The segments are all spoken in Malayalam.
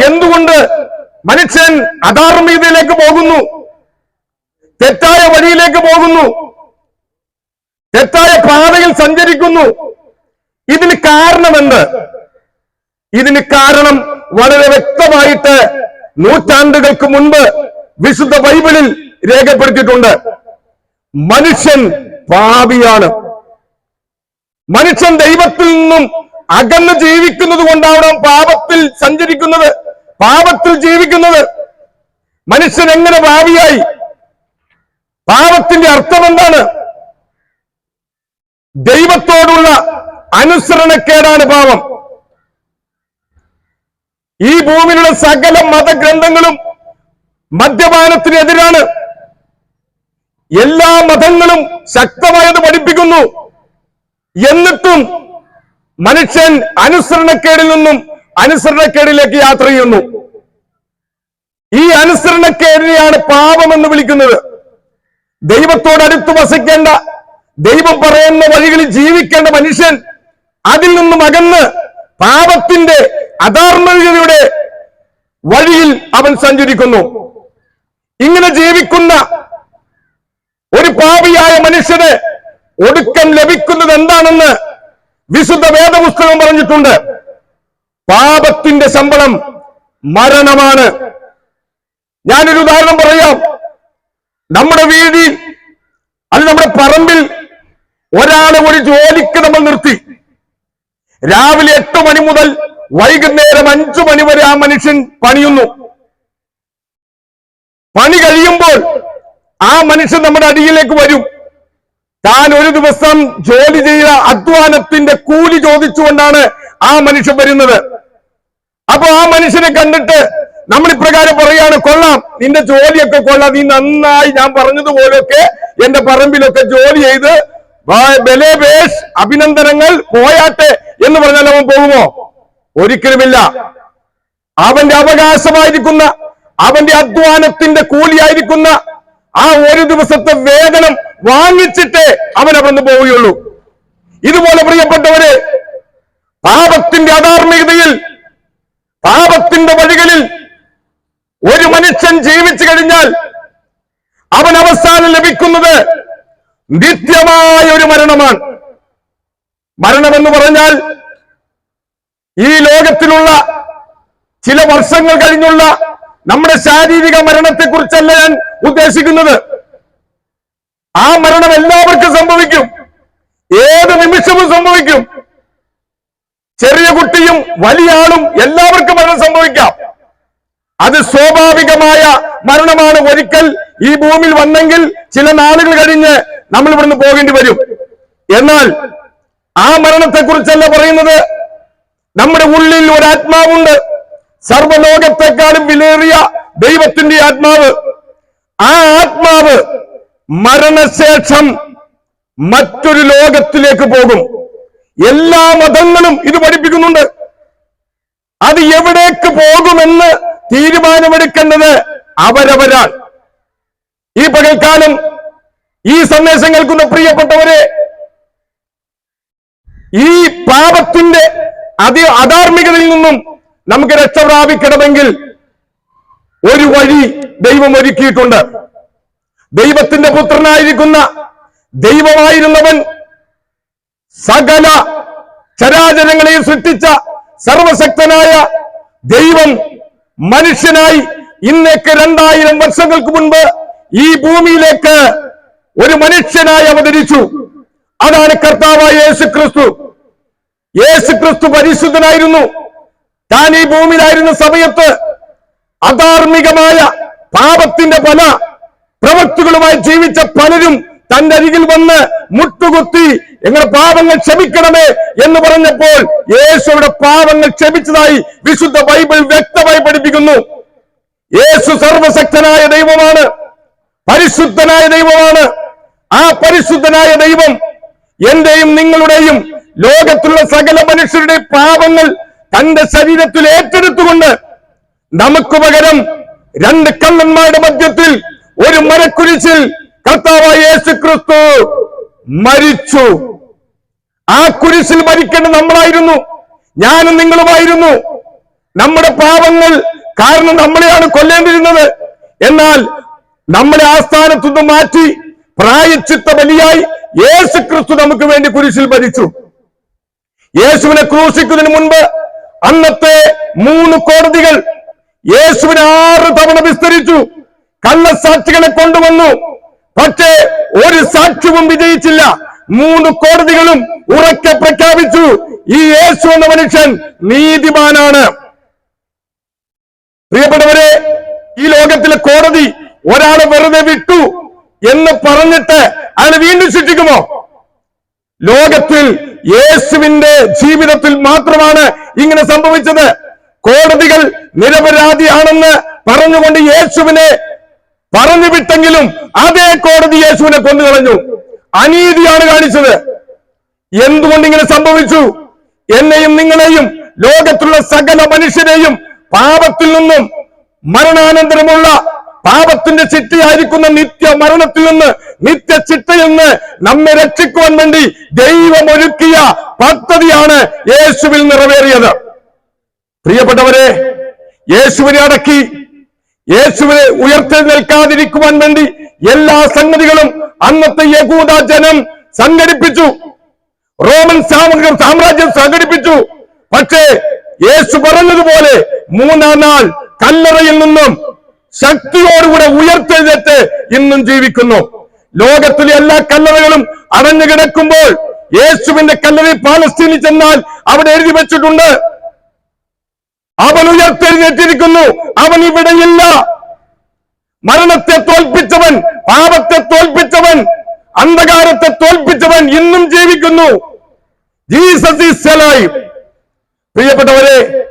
എന്തുകൊണ്ട് മനുഷ്യൻ അധാർമികതയിലേക്ക് പോകുന്നു? തെറ്റായ വഴിയിലേക്ക് പോകുന്നു. തെറ്റായ പാതയിൽ സഞ്ചരിക്കുന്നു. ഇതിന് കാരണമെന്ത്? ഇതിന് കാരണം വളരെ വ്യക്തമായിട്ട് നൂറ്റാണ്ടുകൾക്ക് മുൻപ് വിശുദ്ധ ബൈബിളിൽ രേഖപ്പെടുത്തിയിട്ടുണ്ട്. മനുഷ്യൻ പാപിയാണ്. മനുഷ്യൻ ദൈവത്തിൽ നിന്നും അകന്ന് ജീവിക്കുന്നത് കൊണ്ടാവണം പാപത്തിൽ സഞ്ചരിക്കുന്നത്. പാപത്തിൽ ജീവിക്കുന്നത്. മനുഷ്യൻ എങ്ങനെ ഭാവിയായി? പാപത്തിന്റെ അർത്ഥം എന്താണ്? ദൈവത്തോടുള്ള അനുസരണക്കേടാണ് പാപം. ഈ ഭൂമിയിലുള്ള സകല മതഗ്രന്ഥങ്ങളും മദ്യപാനത്തിനെതിരാണ്. എല്ലാ മതങ്ങളും ശക്തമായത് പഠിപ്പിക്കുന്നു. എന്നിട്ടും മനുഷ്യൻ അനുസരണക്കേടിൽ നിന്നും അനുസരണക്കേടിലേക്ക് യാത്ര ചെയ്യുന്നു. ഈ അനുസരണക്കേടിനെയാണ് പാപമെന്ന് വിളിക്കുന്നത്. ദൈവത്തോട് അടുത്ത് വസിക്കേണ്ട ദൈവം പറയുന്ന വഴികളിൽ ജീവിക്കേണ്ട മനുഷ്യൻ അതിൽ നിന്നും അകന്ന് പാപത്തിന്റെ അധാർമ്മികതയുടെ വഴിയിൽ അവൻ സഞ്ചരിക്കുന്നു. ഇങ്ങനെ ജീവിക്കുന്ന ഒരു പാപിയായ മനുഷ്യന് ഒടുക്കം ലഭിക്കുന്നത് എന്താണെന്ന് വിശുദ്ധ വേദപുസ്തകം പറഞ്ഞിട്ടുണ്ട്. പാപത്തിന്റെ ശമ്പളം മരണമാണ്. ഞാനൊരു ഉദാഹരണം പറയാം. നമ്മുടെ വീടിൽ അത് നമ്മുടെ പറമ്പിൽ ഒരാളെ ഒരു ജോലിക്ക് നമ്മൾ നിർത്തി. രാവിലെ എട്ട് മണി മുതൽ വൈകുന്നേരം അഞ്ചു മണി വരെ ആ മനുഷ്യൻ പണിയുന്നു. പണി കഴിയുമ്പോൾ ആ മനുഷ്യൻ നമ്മുടെ അടിയിലേക്ക് വരും. ദിവസം ജോലി ചെയ്ത അധ്വാനത്തിന്റെ കൂലി ചോദിച്ചുകൊണ്ടാണ് ആ മനുഷ്യൻ വരുന്നത്. അപ്പൊ ആ മനുഷ്യനെ കണ്ടിട്ട് നമ്മൾ ഇപ്രകാരം പറയാണ് കൊള്ളാം നിന്റെ ജോലിയൊക്കെ കൊള്ളാം. നീ നന്നായി ഞാൻ പറഞ്ഞതുപോലൊക്കെ എന്റെ പറമ്പിലൊക്കെ ജോലി ചെയ്ത് ബലേബേഷ് അഭിനന്ദനങ്ങൾ പോയാട്ടെ എന്ന് പറഞ്ഞാൽ അവൻ പോകുമോ? ഒരിക്കലുമില്ല. അവന്റെ അവകാശമായിരിക്കുന്ന അവന്റെ അധ്വാനത്തിന്റെ കൂലിയായിരിക്കുന്ന ആ ഒരു ദിവസത്തെ വേതനം വാങ്ങിച്ചിട്ടേ അവൻ അവിടുന്ന് പോവുകയുള്ളൂ. ഇതുപോലെ പ്രിയപ്പെട്ടവര് പാപത്തിന്റെ അധാർമികതയിൽ പാപത്തിന്റെ വഴികളിൽ ഒരു മനുഷ്യൻ ജീവിച്ചു കഴിഞ്ഞാൽ അവൻ അവസാനം ലഭിക്കുന്നത് നിത്യമായ ഒരു മരണമാണ്. മരണമെന്ന് പറഞ്ഞാൽ ഈ ലോകത്തിലുള്ള ചില വർഷങ്ങൾ കഴിഞ്ഞുള്ള നമ്മുടെ ശാരീരിക മരണത്തെക്കുറിച്ചല്ല ഞാൻ ഉദ്ദേശിക്കുന്നത്. ആ മരണം എല്ലാവർക്കും സംഭവിക്കും. ഏത് നിമിഷവും സംഭവിക്കും. ചെറിയ കുട്ടിയും വലിയ ആളും എല്ലാവർക്കും മരണം സംഭവിക്കാം. അത് സ്വാഭാവികമായ മരണമാണ്. ഒരിക്കൽ ഈ ഭൂമിയിൽ വന്നെങ്കിൽ ചില നാളുകൾ കഴിഞ്ഞ് നമ്മൾ ഇവിടുന്ന് പോകേണ്ടി വരും. എന്നാൽ ആ മരണത്തെക്കുറിച്ചല്ല പറയുന്നത്. നമ്മുടെ ഉള്ളിൽ ഒരു ആത്മാവുണ്ട്. സർവലോകത്തെക്കാളും വിലേറിയ ദൈവത്തിന്റെ ആത്മാവ്. ആ ആത്മാവ് മരണശേഷം മറ്റൊരു ലോകത്തിലേക്ക് പോകും. എല്ലാ മതങ്ങളും ഇത് പഠിപ്പിക്കുന്നുണ്ട്. അത് എവിടേക്ക് പോകുമെന്ന് തീരുമാനമെടുക്കേണ്ടത് അവരവരാൾ ഈ പകൽക്കാലം ഈ സന്ദേശം കേൾക്കുന്ന പ്രിയപ്പെട്ടവരെ ഈ പാപത്തിന്റെ അതി അധാർമികതയിൽ നിന്നും നമുക്ക് രക്ഷ പ്രാപിക്കണമെങ്കിൽ ഒരു വഴി ദൈവം ഒരുക്കിയിട്ടുണ്ട്. ദൈവത്തിന്റെ പുത്രനായിരിക്കുന്ന ദൈവമായിരുന്നവൻ സകല ചരാചരങ്ങളെ സൃഷ്ടിച്ച സർവശക്തനായ ദൈവം മനുഷ്യനായി ഇന്നേക്ക് രണ്ടായിരം വർഷങ്ങൾക്ക് മുൻപ് ഈ ഭൂമിയിലേക്ക് ഒരു മനുഷ്യനായി അവതരിച്ചു. അതാണ് കർത്താവായ യേശു ക്രിസ്തു യേശു ക്രിസ്തു പരിശുദ്ധനായിരുന്നു. താൻ ഈ ഭൂമിയിലായിരുന്ന സമയത്ത് അധാർമികമായ പാപത്തിന്റെ പല പ്രവൃത്തികളുമായി ജീവിച്ച പലരും തന്റെ അരികിൽ വന്ന് മുട്ടുകുത്തി ഞങ്ങളുടെ പാപങ്ങൾ ക്ഷമിക്കണമേ എന്ന് പറഞ്ഞപ്പോൾ യേശുവിടെ പാപങ്ങൾ ക്ഷമിച്ചതായി വിശുദ്ധ ബൈബിൾ വ്യക്തമായി പഠിപ്പിക്കുന്നു. യേശു സർവശക്തനായ ദൈവമാണ് പരിശുദ്ധനായ ദൈവമാണ്. ആ പരിശുദ്ധനായ ദൈവം എന്റെയും നിങ്ങളുടെയും ലോകത്തുള്ള സകല മനുഷ്യരുടെ പാപങ്ങൾ തന്റെ ശരീരത്തിൽ ഏറ്റെടുത്തുകൊണ്ട് നമുക്ക് പകരം രണ്ട് കള്ളന്മാരുടെ മധ്യത്തിൽ ഒരു മരക്കുരിശിൽ കർത്താവായ യേശു ക്രിസ്തു മരിച്ചു. ആ കുരിശിൽ മരിക്കേണ്ട നമ്മളായിരുന്നു. ഞാനും നിങ്ങളുമായിരുന്നു. നമ്മുടെ പാപങ്ങൾ കാരണം നമ്മളെയാണ് കൊല്ലേണ്ടിരുന്നത്. എന്നാൽ നമ്മളെ ആസ്ഥാനത്തുനിന്ന് സ്ഥാനത്തു നിന്ന് മാറ്റി പ്രായച്ചിത്ത ബലിയായി യേശു ക്രിസ്തു നമുക്ക് വേണ്ടി കുരിശിൽ മരിച്ചു. യേശുവിനെ ക്രൂശിക്കുന്നതിന് മുൻപ് അന്നത്തെ മൂന്ന് കോടതികൾ യേശുവിനെ ആറ് തവണ വിസ്തരിച്ചു. കള്ളസാക്ഷികളെ കൊണ്ടുവന്നു. പക്ഷേ ഒരു സാക്ഷ്യവും വിജയിച്ചില്ല. മൂന്ന് കോടതികളും ഉറക്കെ പ്രഖ്യാപിച്ചു. ഈ യേശു എന്ന മനുഷ്യൻ നീതിമാനാണ്. പ്രിയപ്പെട്ടവരെ ഈ ലോകത്തിലെ കോടതി ഒരാളെ വെറുതെ വിട്ടു എന്ന് പറഞ്ഞിട്ട് അയാൾ വീണ്ടും ശിക്ഷിക്കുമോ ലോകത്തിൽ യേശുവിന്റെ ജീവിതത്തിൽ മാത്രമാണ് ഇങ്ങനെ സംഭവിച്ചത്. കോടതികൾ നിരപരാധിയാണെന്ന് പറഞ്ഞുകൊണ്ട് യേശുവിനെ പറഞ്ഞു വിട്ടെങ്കിലും അതേ കോടതി യേശുവിനെ കൊന്നുകളഞ്ഞു. അനീതിയാണ് കാണിച്ചത്. എന്തുകൊണ്ട് ഇങ്ങനെ സംഭവിച്ചു? എന്നെയും നിങ്ങളെയും ലോകത്തുള്ള സകല മനുഷ്യരെയും പാപത്തിൽ നിന്നും മരണാനന്തരമുള്ള പാപത്തിന്റെ ചിട്ടയായിരിക്കുന്ന നിത്യ മരണത്തിൽ നിന്ന് നിത്യ ചിട്ടയിൽ നിന്ന് നമ്മെ രക്ഷിക്കുവാൻ വേണ്ടി ദൈവം ഒരുക്കിയ പദ്ധതിയാണ് യേശുവിൽ നിറവേറിയത്. പ്രിയപ്പെട്ടവരെ യേശുവിനെ അടക്കി യേശുവിനെ ഉയർത്തെഴുന്നേൽക്കാതിരിക്കുവാൻ വേണ്ടി എല്ലാ സംഗതികളും അന്നത്തെ യകൂദ ജനം സംഘടിപ്പിച്ചു. റോമൻ സാമ്രാജ്യം സാമ്രാജ്യം സംഘടിപ്പിച്ചു. പക്ഷേ യേശു പറഞ്ഞതുപോലെ മൂന്നാം നാൾ കല്ലറയിൽ നിന്നും ശക്തിയോടുകൂടെ ഉയർത്തെഴുന്നേറ്റ് ഇന്നും ജീവിക്കുന്നു. ലോകത്തിലെ എല്ലാ കല്ലറകളും അടഞ്ഞു കിടക്കുമ്പോൾ യേശുവിന്റെ കല്ലറയിൽ പാലസ്തീനിൽ ചെന്നാൽ അവിടെ എഴുതി വെച്ചിട്ടുണ്ട്. അവൻ ഉയർത്തെഴുന്നേറ്റിരിക്കുന്നു. അവൻ ഇവിടെയില്ല മരണത്തെ തോൽപ്പിച്ചവൻ പാപത്തെ തോൽപ്പിച്ചവൻ അന്ധകാരത്തെ തോൽപ്പിച്ചവൻ ഇന്നും ജീവിക്കുന്നു. ജീസസ്. പ്രിയപ്പെട്ടവരെ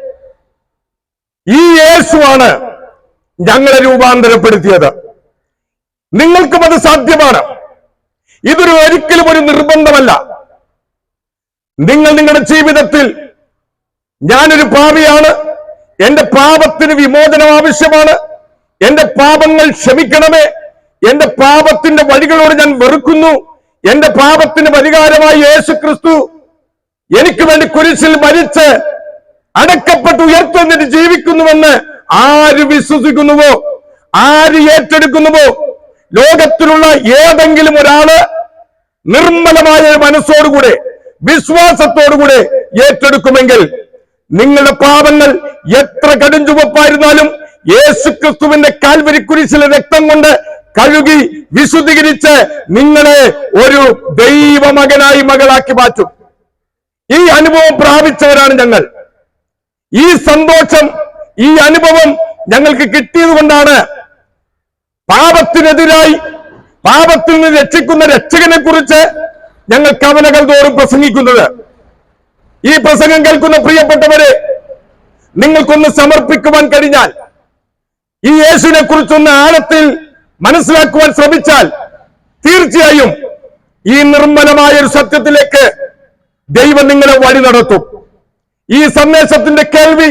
ഈ യേശുവാണ് ഞങ്ങളെ രൂപാന്തരപ്പെടുത്തിയത്. നിങ്ങൾക്കും അത് സാധ്യമാണ്. ഇതൊരു ഒരിക്കലും ഒരു നിർബന്ധമല്ല. നിങ്ങൾ നിങ്ങളുടെ ജീവിതത്തിൽ ഞാനൊരു പാപിയാണ് എന്റെ പാപത്തിന് വിമോചനം ആവശ്യമാണ്. എന്റെ പാപങ്ങൾ ക്ഷമിക്കണമേ. എന്റെ പാപത്തിന്റെ വഴികളോട് ഞാൻ വെറുക്കുന്നു. എന്റെ പാപത്തിന് പരിഹാരമായി യേശു ക്രിസ്തു എനിക്ക് വേണ്ടി കുരിശിൽ മരിച്ച് അടക്കപ്പെട്ട് ഉയർത്തെന്നിട്ട് ജീവിക്കുന്നുവെന്ന് ആര് വിശ്വസിക്കുന്നുവോ? ആര് ഏറ്റെടുക്കുന്നുവോ? ലോകത്തിലുള്ള ഏതെങ്കിലും ഒരാൾ നിർമ്മലമായ മനസ്സോടുകൂടെ വിശ്വാസത്തോടുകൂടെ ഏറ്റെടുക്കുമെങ്കിൽ നിങ്ങളുടെ പാപങ്ങൾ എത്ര കടും ചുവപ്പായിരുന്നാലും യേശുക്രിസ്തുവിന്റെ കാൽവരി കുരിശിലെ രക്തം കൊണ്ട് കഴുകി വിശുദ്ധീകരിച്ച് നിങ്ങളെ ഒരു ദൈവമകനായി മകളാക്കി മാറ്റും. ഈ അനുഭവം പ്രാപിച്ചവരാണ് ഞങ്ങൾ. ഈ സന്തോഷം ഈ അനുഭവം ഞങ്ങൾക്ക് കിട്ടിയത് കൊണ്ടാണ് പാപത്തിനെതിരായി പാപത്തിൽ നിന്ന് രക്ഷിക്കുന്ന രക്ഷകനെ കുറിച്ച് ഞങ്ങൾ കവനകൾ തോറും പ്രസംഗിക്കുന്നത്. ഈ പ്രസംഗം കേൾക്കുന്ന പ്രിയപ്പെട്ടവരെ നിങ്ങൾക്കൊന്ന് സമർപ്പിക്കുവാൻ കഴിഞ്ഞാൽ ഈ യേശുവിനെ കുറിച്ചൊന്ന് ആഴത്തിൽ മനസ്സിലാക്കുവാൻ ശ്രമിച്ചാൽ തീർച്ചയായും ഈ നിർമ്മലമായ ഒരു സത്യത്തിലേക്ക് ദൈവം നിങ്ങളെ വഴി നടത്തും. ഈ സന്ദേശത്തിന്റെ കേൾവി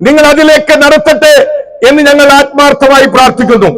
നിങ്ങൾ അതിലേക്ക് നടത്തട്ടെ എന്ന് ഞങ്ങൾ ആത്മാർത്ഥമായി പ്രാർത്ഥിക്കുന്നു.